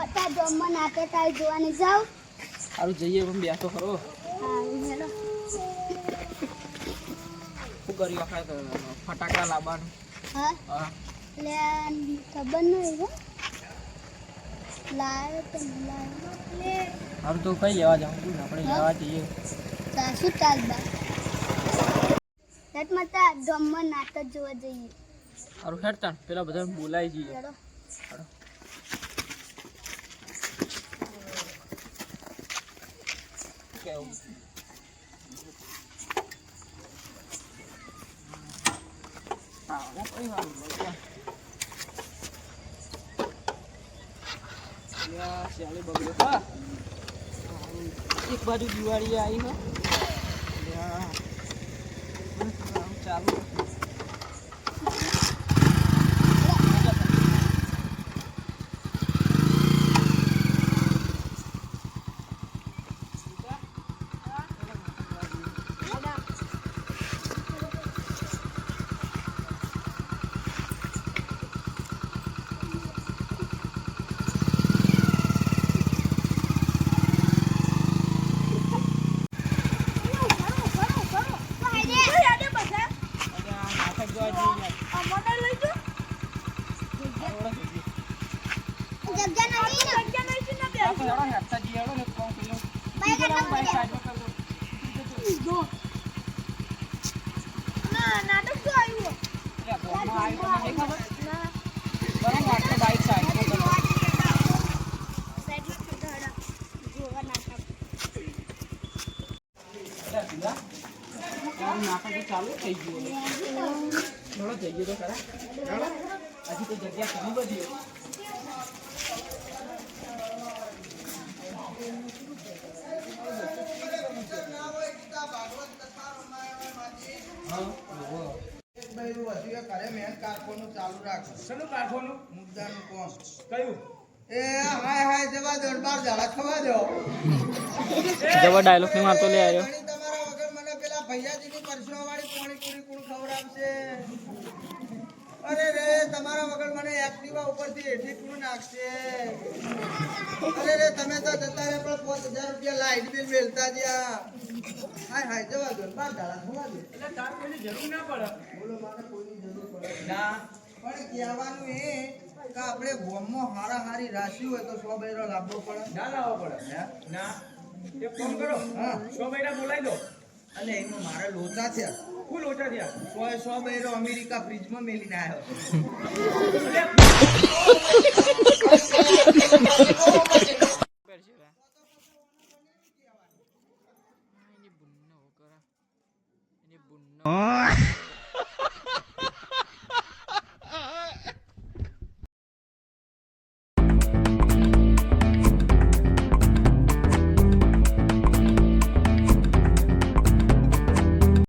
મતા જોમમાં નાટક આવી જોવાની જાવ. સારું જઈએ પણ બે તો ખરો. શું કર્યું આખા ફટાકડા લાવવાનું? હા? એટલે ખબર નહીં હો લાયો તો લાયો એટલે તો કઈ લેવા જાઉં? આપણે? લેવા જઈએ. સાસુ ચાલબા હેટ મતા જોમમાં નાટક જોવા જઈએ. સારું હેટ તાણ પેલા બધા બોલાઈ જઈએ. કેવું. એક બાજુ દિવાળી આવી હો યા. આમ ચાલુ અને આ નાટક જોવા જઈએ યાર. આવડે જઈએ. આપણે હેડો હેડતા જઈએ, હેડો ને કોણ પેલું. બીજો લાવો, બાઈક સાઈડમાં કરી દો. એટલે ગોળમાં આવ્યું તમને નહીં ખબર? બરાબર, આપણે બાઈક સાઈડમાં કરી દો. એટલે સીધા. તારું નાટક તો ચાલુ થઈ ગયું. હજી તો જગ્યા ઘણી બધી મહેનત કારખાનું? ચાલુ રાખો શેનું કાઢવાનું મુદ્દાનું કયું? એ હાય હાય જવા દો બાર દાડા ખવા દો. જબર ડાયલોગની મારતો લે આવ્યો. તમારા વગર મને પેલા ભૈયાજીની પરસોવાળી પાણીપુરી કોણ ખવડાવશે? અરે રે તમારા વગર મને એક્ટિવા ઉપરથી હેઠી કોણ નાખશે. અરે રે તમે તો જતા રે પણ પાંચ હજાર રૂપિયા લાઈટ બિલ મેલતા જ્યાં હાય હાય જવા દો ને બાર દાડા દો. એટલે તાર કોઈની જરૂર ના પડે. બોલો મારે કોઈની જરૂર પડે ના પણ કહેવાનું એ કે આપણે ગોમમાં હારા હારી રાશિ હોય તો સો બૈરો લાવવો પડે. ના લાવવો પડે. હે? ના. એક ફોન કરો. હા. સો મહિના બોલાવી દો. અને એમાં મારા લોચા થયા. ફૂલ ઓછા થયા? સો સો બૈરો અમેરિકા ફ્રીજમાં મેલીને આવ્યો બુનનો